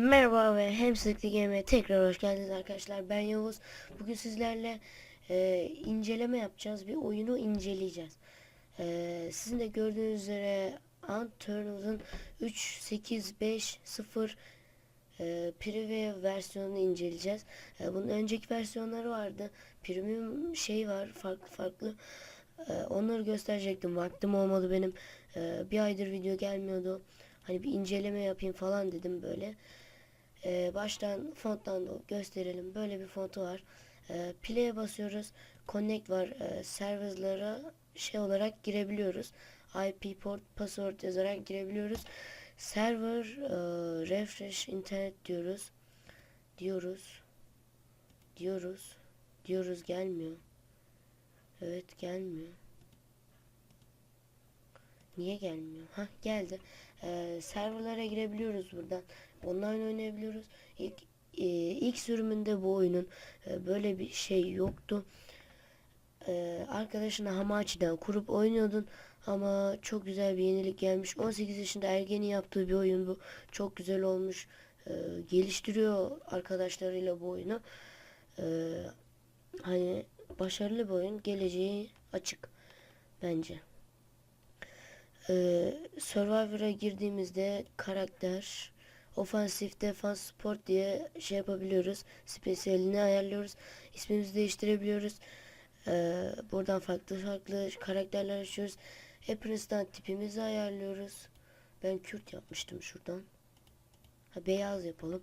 Merhaba ve Hamsterlıklı Game'e tekrar hoş geldiniz arkadaşlar. Ben Yavuz. Bugün sizlerle e, inceleme yapacağız. Bir oyunu inceleyeceğiz. E, sizin de gördüğünüz üzere Unturned'ın 3.8.5.0 e, Preview versiyonunu inceleyeceğiz. E, bunun önceki versiyonları vardı. Premium şey var farklı farklı. E, onları gösterecektim. Vaktim olmadı benim. E, bir aydır video gelmiyordu. Hani bir inceleme yapayım falan dedim böyle. Ee, baştan fonttan gösterelim. Böyle bir fontu var. Ee, play'e basıyoruz. Connect var. Ee, serverlara şey olarak girebiliyoruz. IP port password yazarak girebiliyoruz. Server e, refresh internet diyoruz. Diyoruz. Diyoruz. Diyoruz gelmiyor. Evet gelmiyor. Niye gelmiyor? Ha geldi. Ee, serverlara girebiliyoruz buradan. Online oynayabiliyoruz. İlk e, ilk sürümünde bu oyunun e, böyle bir şey yoktu. E, arkadaşına Hamachi'den kurup oynuyordun ama çok güzel bir yenilik gelmiş. 18 yaşında ergeni yaptığı bir oyun bu. Çok güzel olmuş. E, geliştiriyor arkadaşlarıyla bu oyunu. E, hani başarılı bir oyun. Geleceği açık bence. Ee, Survivor'a girdiğimizde karakter ofansif, defans, sport diye şey yapabiliyoruz. Spesiyalini ayarlıyoruz. İsmimizi değiştirebiliyoruz. Ee, buradan farklı farklı karakterler açıyoruz. Appearance'dan tipimizi ayarlıyoruz. Ben Kürt yapmıştım şuradan. Ha, beyaz yapalım.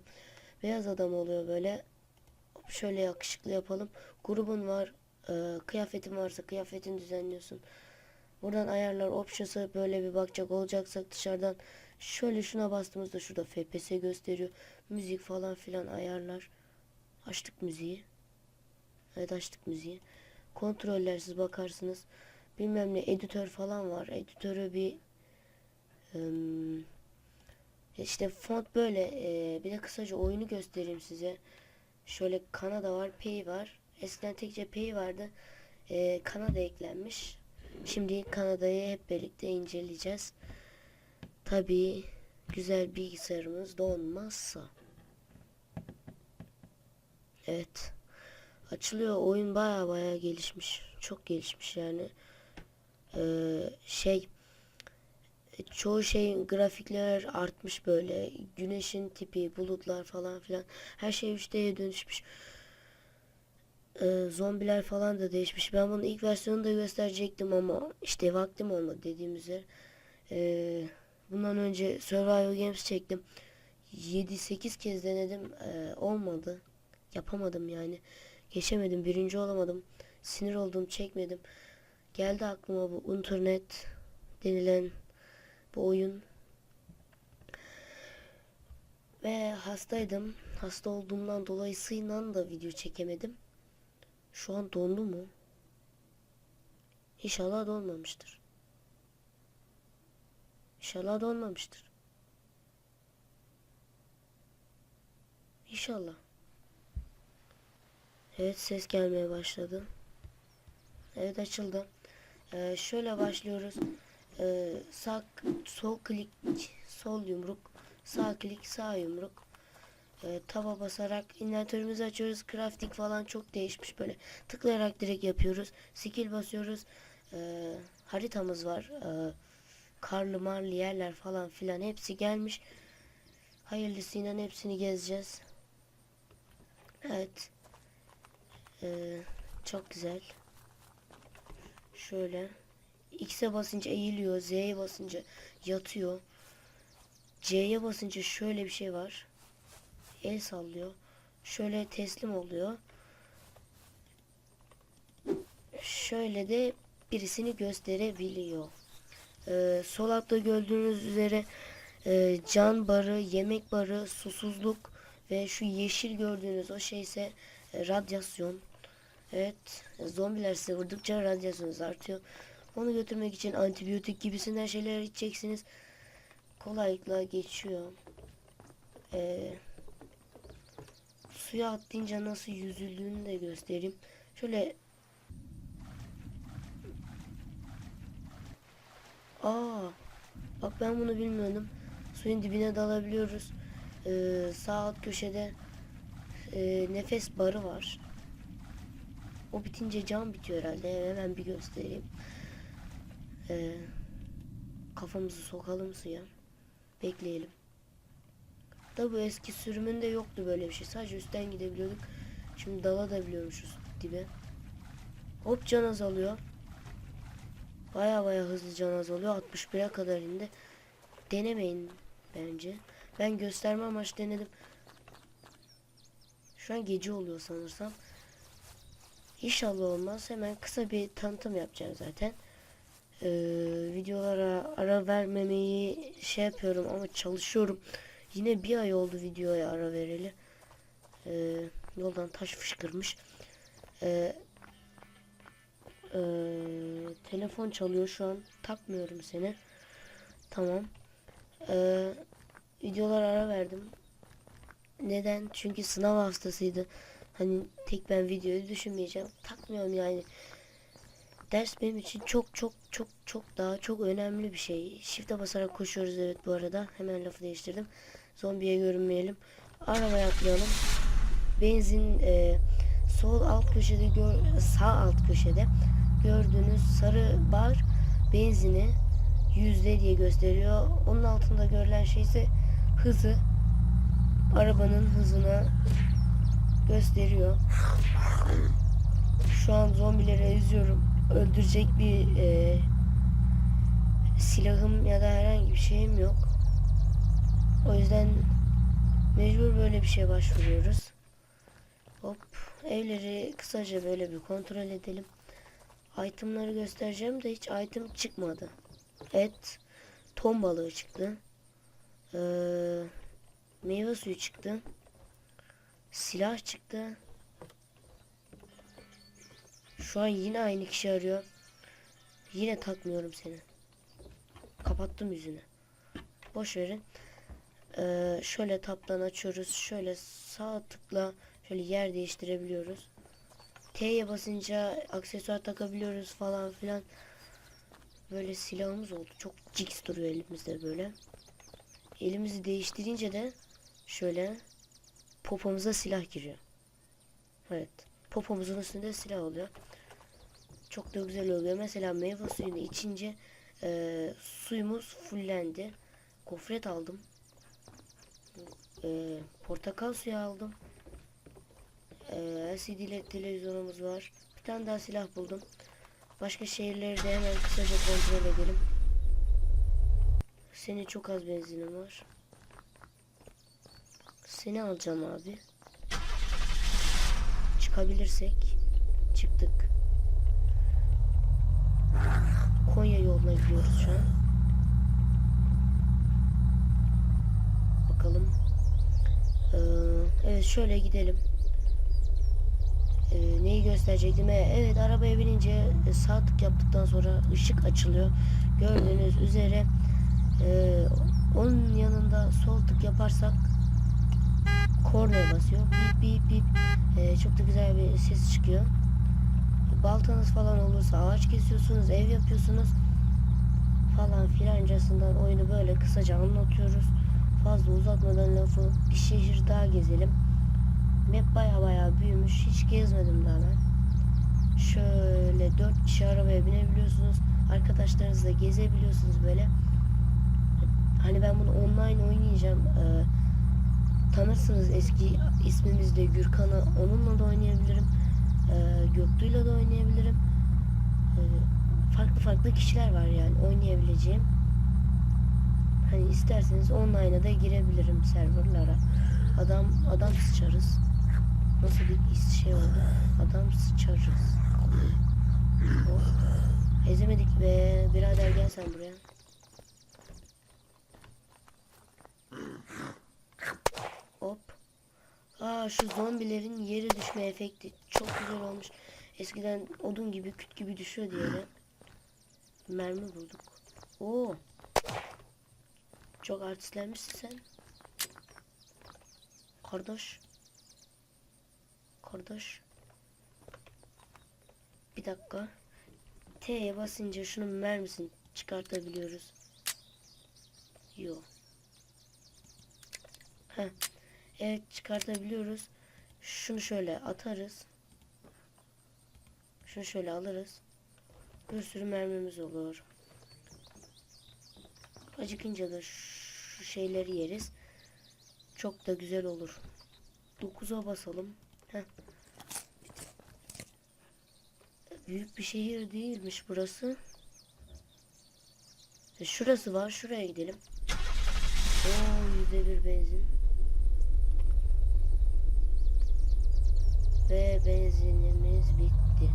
Beyaz adam oluyor böyle. Şöyle yakışıklı yapalım. Grubun var. Ee, kıyafetin varsa kıyafetini düzenliyorsun. Buradan ayarlar options'a böyle bir bakacak olacaksak dışarıdan şöyle şuna bastığımızda şurada FPS gösteriyor. Müzik falan filan ayarlar. Açtık müziği. Evet açtık müziği. Kontrollersiz bakarsınız. Bilmem ne editör falan var. Editörü bir işte font böyle bir de kısaca oyunu göstereyim size. Şöyle Kanada var, Pay var. Eskiden tekçe Pay vardı. E, Kanada eklenmiş. Şimdi Kanada'yı hep birlikte inceleyeceğiz. Tabii güzel bilgisayarımız donmazsa. Evet. Açılıyor. Oyun baya baya gelişmiş. Çok gelişmiş yani. Ee, şey çoğu şeyin grafikler artmış böyle. Güneşin tipi, bulutlar falan filan. Her şey 3D'ye dönüşmüş e, zombiler falan da değişmiş. Ben bunun ilk versiyonunu da gösterecektim ama işte vaktim olmadı dediğim üzere. E, bundan önce Survival Games çektim. 7-8 kez denedim. E, olmadı. Yapamadım yani. Geçemedim. Birinci olamadım. Sinir oldum. Çekmedim. Geldi aklıma bu internet denilen bu oyun. Ve hastaydım. Hasta olduğumdan dolayısıyla da video çekemedim. Şu an dondu mu? İnşallah donmamıştır. İnşallah donmamıştır. İnşallah. Evet ses gelmeye başladı. Evet açıldı. Ee, şöyle başlıyoruz. Ee, sağ sol klik sol yumruk sağ klik sağ yumruk e, tava basarak inventörümüzü açıyoruz. Crafting falan çok değişmiş böyle. Tıklayarak direkt yapıyoruz. Skill basıyoruz. E, haritamız var. E, karlı marlı yerler falan filan hepsi gelmiş. Hayırlısıyla hepsini gezeceğiz. Evet. E, çok güzel. Şöyle. X'e basınca eğiliyor. Z'ye basınca yatıyor. C'ye basınca şöyle bir şey var el sallıyor. Şöyle teslim oluyor. Şöyle de birisini gösterebiliyor. Ee, sol altta gördüğünüz üzere e, can barı, yemek barı, susuzluk ve şu yeşil gördüğünüz o şey ise e, radyasyon. Evet, zombiler size vurdukça radyasyonunuz artıyor. Onu götürmek için antibiyotik gibisinden şeyler içeceksiniz. Kolaylıkla geçiyor. Eee suya atlayınca nasıl yüzüldüğünü de göstereyim. Şöyle Aa, bak ben bunu bilmiyordum. Suyun dibine dalabiliyoruz. Ee, sağ alt köşede e, nefes barı var. O bitince cam bitiyor herhalde. Hemen bir göstereyim. Ee, kafamızı sokalım suya. Bekleyelim. Da bu eski sürümünde yoktu böyle bir şey. Sadece üstten gidebiliyorduk. Şimdi dala da biliyormuşuz dibe. Hop can azalıyor. Baya baya hızlı can azalıyor. 61'e kadar indi. Denemeyin bence. Ben gösterme amaç denedim. Şu an gece oluyor sanırsam. İnşallah olmaz. Hemen kısa bir tanıtım yapacağım zaten. Ee, videolara ara vermemeyi şey yapıyorum ama çalışıyorum. Yine bir ay oldu videoya ara vereli. Ee, yoldan taş fışkırmış. Ee, ee, telefon çalıyor şu an. Takmıyorum seni. Tamam. Ee, videolar ara verdim. Neden? Çünkü sınav hastasıydı. Hani tek ben videoyu düşünmeyeceğim. Takmıyorum yani. Ders benim için çok çok çok çok daha çok önemli bir şey. Shift'e basarak koşuyoruz evet bu arada. Hemen lafı değiştirdim. Zombiye görünmeyelim. Arabaya atlayalım. Benzin e, sol alt köşede gör, sağ alt köşede gördüğünüz sarı bar benzini yüzde diye gösteriyor. Onun altında görülen şey ise hızı. Arabanın hızını gösteriyor. Şu an zombileri eziyorum. Öldürecek bir e, silahım ya da herhangi bir şeyim yok. O yüzden mecbur böyle bir şeye başvuruyoruz. Hop evleri kısaca böyle bir kontrol edelim. Itemları göstereceğim de hiç item çıkmadı. Et, ton balığı çıktı. Ee, meyve suyu çıktı. Silah çıktı. Şu an yine aynı kişi arıyor. Yine takmıyorum seni. Kapattım yüzünü. Boş verin. Ee, şöyle taptan açıyoruz. Şöyle sağ tıkla şöyle yer değiştirebiliyoruz. T'ye basınca aksesuar takabiliyoruz falan filan. Böyle silahımız oldu. Çok jigs duruyor elimizde böyle. Elimizi değiştirince de şöyle popomuza silah giriyor. Evet. Popomuzun üstünde silah oluyor. Çok da güzel oluyor. Mesela meyve suyunu içince e, suyumuz fullendi. Gofret aldım. E, portakal suyu aldım. E, LCD televizyonumuz var. Bir tane daha silah buldum. Başka şehirleri de hemen kısaca kontrol edelim. Senin çok az benzinim var. Seni alacağım abi. Çıkabilirsek. Çıktık. Konya yoluna gidiyoruz şu an. Bakalım. Ee, evet şöyle gidelim. Ee, neyi gösterecektim? Ee, evet arabaya binince e, sağ tık yaptıktan sonra ışık açılıyor. Gördüğünüz üzere e, onun yanında sol tık yaparsak kornaya basıyor. Bip bip bip. Ee, çok da güzel bir ses çıkıyor. Baltanız falan olursa ağaç kesiyorsunuz, ev yapıyorsunuz falan filancasından oyunu böyle kısaca anlatıyoruz. Fazla uzatmadan lafı bir şehir daha gezelim. Map baya baya büyümüş. Hiç gezmedim daha ben. Şöyle dört kişi arabaya binebiliyorsunuz. Arkadaşlarınızla gezebiliyorsunuz böyle. Hani ben bunu online oynayacağım. Ee, tanırsınız eski ismimizde Gürkan'ı. Onunla da oynayabilirim. Ee, Göktuğ'yla da oynayabilirim. Ee, farklı farklı kişiler var yani oynayabileceğim. Hani isterseniz online'a da girebilirim serverlara. Adam adam sıçarız. Nasıl bir şey oldu? Adam sıçarız. Oh. Ezemedik be. Birader gel sen buraya. Hop. Aa şu zombilerin yere düşme efekti çok güzel olmuş. Eskiden odun gibi küt gibi düşüyordu yere. Mermi bulduk. Oo. Çok artistlenmişsin sen. Kardeş. Kardeş. Bir dakika. T'ye basınca şunun mermisini çıkartabiliyoruz. Yok. Heh. Evet çıkartabiliyoruz. Şunu şöyle atarız. Şunu şöyle alırız. Bir sürü mermimiz olur. Acıkınca da şu şeyleri yeriz. Çok da güzel olur. 9'a basalım. Büyük bir şehir değilmiş burası. E, Şurası var. Şuraya gidelim. Oo yüzde bir benzin. Ve benzinimiz bitti.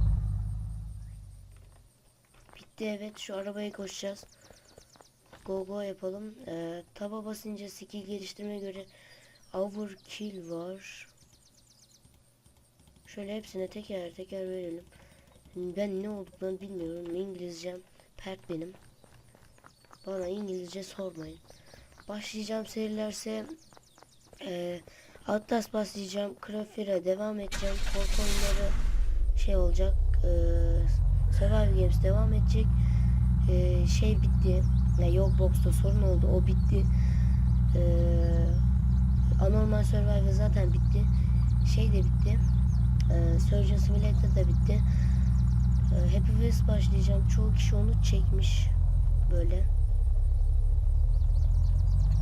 Bitti evet. Şu arabaya koşacağız. Go go yapalım. Ee, taba basınca skill geliştirmeye göre overkill var. Şöyle hepsine teker teker verelim. Ben ne olduklarını bilmiyorum. İngilizcem pert benim. Bana İngilizce sormayın. Başlayacağım serilerse e, Atlas başlayacağım. Krafira devam edeceğim. Korku oyunları şey olacak. E, Survival Games devam edecek. E, şey bitti. Yani Yogbox'ta sorun oldu. O bitti. E, Anormal Survival zaten bitti. Şey de bitti. E, Surgeon Simulator da bitti. E, Happy Wheels başlayacağım. Çoğu kişi onu çekmiş. Böyle.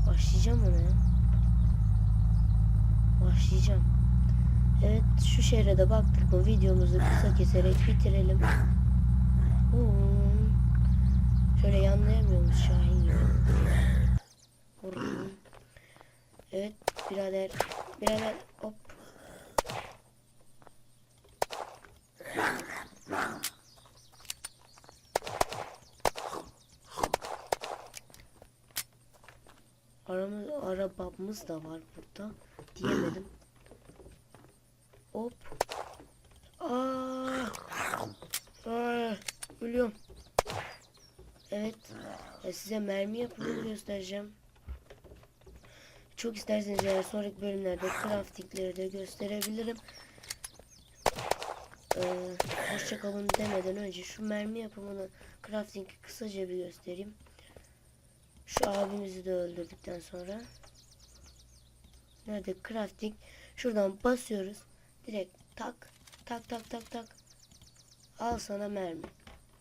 Başlayacağım ona ya. Başlayacağım. Evet şu şehre de baktık mı videomuzu kısa keserek bitirelim. Hmm. Şöyle yanlayamıyoruz Şahin gibi. Evet birader. Birader hop. Aramız, arabamız da var burada. Diyemedim. Hop. Aa. Aa. Ölüyorum. Evet. e, size mermi yapımını göstereceğim. Çok isterseniz eğer sonraki bölümlerde craftingleri de gösterebilirim. Ee, hoşçakalın demeden önce şu mermi yapımını crafting'i kısaca bir göstereyim. Şu abimizi de öldürdükten sonra. Nerede crafting? Şuradan basıyoruz. Direkt tak tak tak tak tak. Al sana mermi.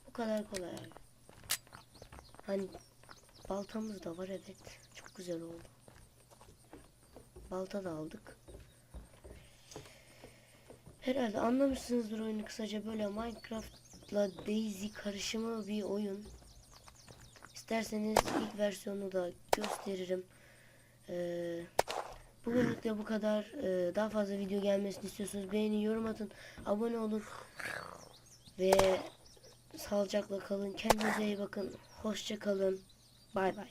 Bu kadar kolay abi. Hani baltamız da var evet. Çok güzel oldu. Balta da aldık. Herhalde anlamışsınızdır oyunu kısaca böyle Minecraft'la Daisy karışımı bir oyun. İsterseniz ilk versiyonu da gösteririm. Ee, bugünlük de bu kadar. Ee, daha fazla video gelmesini istiyorsanız beğeni, yorum atın, abone olun. Ve sağlıcakla kalın. Kendinize iyi bakın. Hoşça kalın. Bay bay.